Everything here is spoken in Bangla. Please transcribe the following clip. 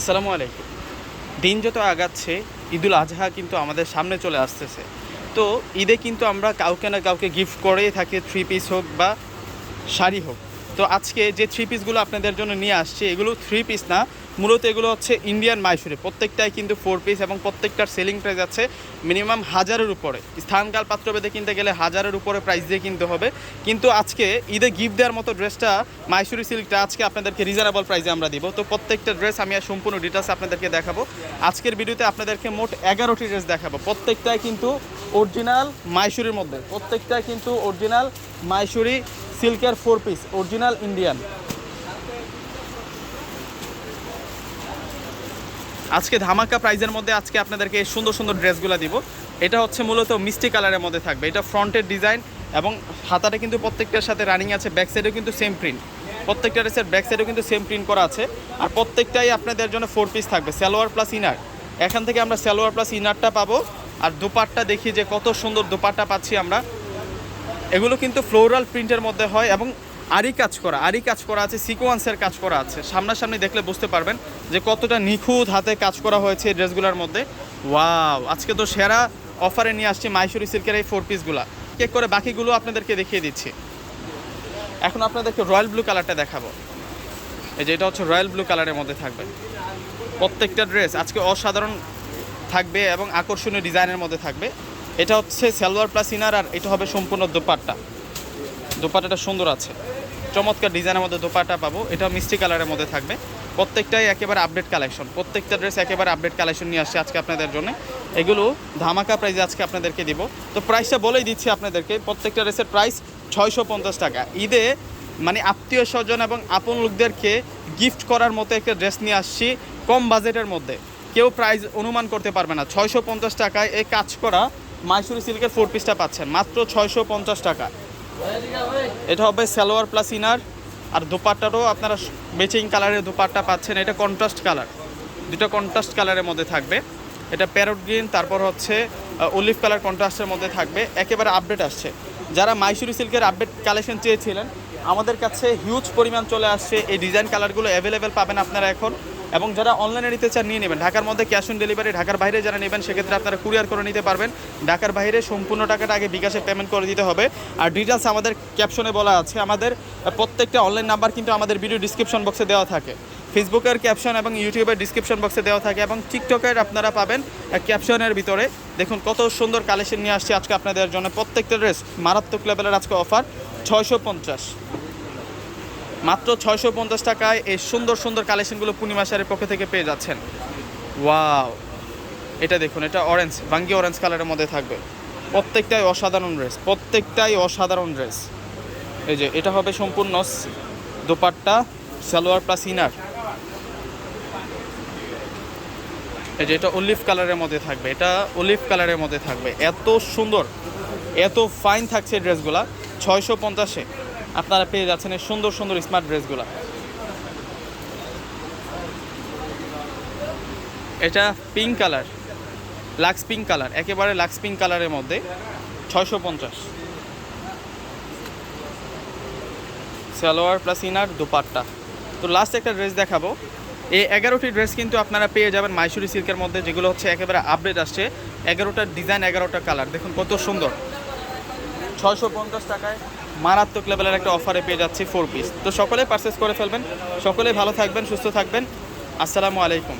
আসসালামু আলাইকুম। দিন যত আগাচ্ছে, ঈদুল আজহা কিন্তু আমাদের সামনে চলে আসতেছে। তো ঈদে কিন্তু আমরা কাউকে না কাউকে গিফট করেই থাকি থ্রি পিস হোক বা শাড়ি হোক। তো আজকে যে থ্রি পিসগুলো আপনাদের জন্য নিয়ে আসছি, এগুলো থ্রি পিস না। মূলত এগুলো হচ্ছে ইন্ডিয়ান মাইসুরি প্রত্যেকটাই কিন্তু ফোর পিস এবং প্রত্যেকটার সেলিং প্রাইস আছে মিনিমাম হাজারের উপরে। স্থানকাল পাত্রভেদে কিনতে গেলে হাজারের উপরে প্রাইস দিয়ে কিনতে হবে। কিন্তু আজকে ঈদে গিফট দেওয়ার মতো ড্রেসটা মাইসুরি সিল্কটা আজকে আপনাদেরকে রিজনেবল প্রাইসে আমরা দিব। তো প্রত্যেকটা ড্রেস আমি আর সম্পূর্ণ ডিটেলস আপনাদেরকে দেখাবো। আজকের ভিডিওতে আপনাদেরকে মোট এগারোটি ড্রেস দেখাবো। প্রত্যেকটাই কিন্তু অরিজিনাল মাইসুরির মধ্যে। প্রত্যেকটাই কিন্তু অরিজিনাল মাইসুরি সিল্কের ফোর পিস, অরিজিনাল ইন্ডিয়ান। আজকে ধামাকা প্রাইজের মধ্যে আজকে আপনাদেরকে এই সুন্দর সুন্দর ড্রেসগুলো দিব। এটা হচ্ছে মূলত মিষ্টি কালারের মধ্যে থাকবে। এটা ফ্রন্টের ডিজাইন এবং হাতাটা কিন্তু প্রত্যেকটার সাথে রানিং আছে, ব্যাক সাইডেও কিন্তু সেম প্রিন্ট প্রত্যেকটা ড্রেসের ব্যাক সাইডেও কিন্তু সেম প্রিন্ট করা আছে। আর প্রত্যেকটাই আপনাদের জন্য ফোর পিস থাকবে, সালোয়ার প্লাস ইনার এখান থেকে আমরা সালোয়ার প্লাস ইনারটা পাবো। আর দুপাট্টা দেখি যে কত সুন্দর দুপাট্টা পাচ্ছি আমরা। এগুলো কিন্তু ফ্লোরাল প্রিন্টের মধ্যে হয় এবং আরি কাজ করা আরি কাজ করা আছে সিকোয়েন্সের কাজ করা আছে। সামনাসামনি দেখলে বুঝতে পারবেন যে কতটা নিখুঁত হাতে কাজ করা হয়েছে এই ড্রেসগুলোর মধ্যে। ওয়াও, আজকে তো সেরা অফারে নিয়ে আসছি মাইসুরি সিল্কের এই ফোর পিসগুলো কেক করে বাকিগুলো আপনাদেরকে দেখিয়ে দিচ্ছি। এখন আপনাদেরকে রয়্যাল ব্লু কালারটা দেখাবো। এই যে এটা হচ্ছে রয়্যাল ব্লু কালারের মধ্যে থাকবে। প্রত্যেকটা ড্রেস আজকে অসাধারণ থাকবে এবং আকর্ষণীয় ডিজাইনের মধ্যে থাকবে। এটা হচ্ছে সালোয়ার প্লাস ইনার আর এটা হবে সম্পূর্ণ দোপাট্টা। দোপাট্টাটা সুন্দর আছে। চমৎকার ডিজাইনের মধ্যে দোপাট্টা পাবো। এটা মিষ্টি কালারের মধ্যে থাকবে। প্রত্যেকটাই একেবারে আপডেট কালেকশন প্রত্যেকটা ড্রেস একেবারে আপডেট কালেকশন নিয়ে আসছে আজকে আপনাদের জন্য। এগুলো ধামাকা প্রাইসে আজকে আপনাদেরকে দিব। তো প্রাইসটা বলেই দিচ্ছি আপনাদেরকে। প্রত্যেকটা ড্রেসের প্রাইস ছয়শো পঞ্চাশ টাকা। ঈদে মানে আত্মীয় স্বজন এবং আপন লোকদেরকে গিফট করার মতো একটা ড্রেস নিয়ে আসছি কম বাজেটের মধ্যে। কেউ প্রাইস অনুমান করতে পারবে না। ছয়শো পঞ্চাশ টাকায় এই কাজ করা মাইসুরি সিল্কের ফোর পিসটা পাচ্ছেন। মাত্র ছয়শো পঞ্চাশ টাকা। এটা হবে সালোয়ার প্লাস ইনার আর দোপাট্টারও আপনারা বেচিং কালারের দোপাট্টা পাচ্ছেন। এটা কন্ট্রাস্ট কালার দুটো কন্ট্রাস্ট কালারের মধ্যে থাকবে। এটা প্যারট গ্রিন তারপর হচ্ছে অলিভ কালার কন্ট্রাস্টের মধ্যে থাকবে। একেবারে আপডেট আসছে। যারা মাইসুরি সিল্কের আপডেট কালেকশন চেয়েছিলেন, আমাদের কাছে হিউজ পরিমাণ চলে আসছে। এই ডিজাইন কালারগুলো অ্যাভেলেবেল পাবেন আপনারা এখন। এবং যারা অনলাইনে নিতে চান, নিয়ে নেবেন। ঢাকার মধ্যে ক্যাশ অন ডেলিভারি ঢাকার বাইরে যারা নেবেন, সেক্ষেত্রে আপনারা কুরিয়ার করে নিতে পারবেন। ঢাকার বাইরে সম্পূর্ণ টাকাটা আগে বিকাশে পেমেন্ট করে দিতে হবে। আর ডিটেলস আমাদের ক্যাপশনে বলা আছে। আমাদের প্রত্যেকটা অনলাইন নাম্বার কিন্তু আমাদের ভিডিও ডিসক্রিপশন বক্সে দেওয়া থাকে। ফেসবুকের ক্যাপশন এবং ইউটিউবের ডিসক্রিপশন বক্সে দেওয়া থাকে এবং টিকটকের আপনারা পাবেন ক্যাপশনের ভিতরে। দেখুন কত সুন্দর কালেকশন নিয়ে আসছে আজকে আপনাদের জন্য। প্রত্যেকটা ড্রেস মারাত্মক লেভেলের আজকে অফার ছয়শো পঞ্চাশ। মাত্র ছয়শো পঞ্চাশ টাকায় এই সুন্দর সুন্দর কালেকশনগুলো পূর্ণিমা শাড়ির পক্ষ থেকে পেয়ে যাচ্ছেন। ওয়াও। এটা দেখুন, এটা অরেঞ্জ বাঙ্গি অরেঞ্জ কালারের মধ্যে থাকবে। প্রত্যেকটাই অসাধারণ ড্রেস প্রত্যেকটাই অসাধারণ ড্রেস এই যে, এটা হবে সম্পূর্ণ দোপাট্টা, সালোয়ার প্লাস ইনার এই যে, এটা অলিভ কালারের মধ্যে থাকবে, এটা অলিভ কালারের মধ্যে থাকবে। এত সুন্দর, এত ফাইন থাকছে ড্রেসগুলা ছয়শো পঞ্চাশে। আপনারা পেয়ে যাচ্ছেন এই সুন্দর সুন্দর স্মার্ট ড্রেসগুলা এটা pink colour lux pink colour একেবারে লাক্স পিঙ্ক কালারের মধ্যে ছয়শো পঞ্চাশ। Salwar plus inner dupatta. তো লাস্ট একটা ড্রেস দেখাবো। এই এগারোটি ড্রেস কিন্তু আপনারা পেয়ে যাবেন মাইসুরি সিল্কের মধ্যে, যেগুলো হচ্ছে একেবারে আপডেট আসছে। এগারোটা ডিজাইন এগারোটা কালার দেখুন কত সুন্দর। ছয়শো পঞ্চাশ টাকায় মারাত্মক লেভেলের একটা অফারে পেয়ে যাচ্ছি ফোর পিস তো সকলে পারচেস করে ফেলবেন, সকলে ভালো থাকবেন, সুস্থ থাকবেন। আসসালামু আলাইকুম।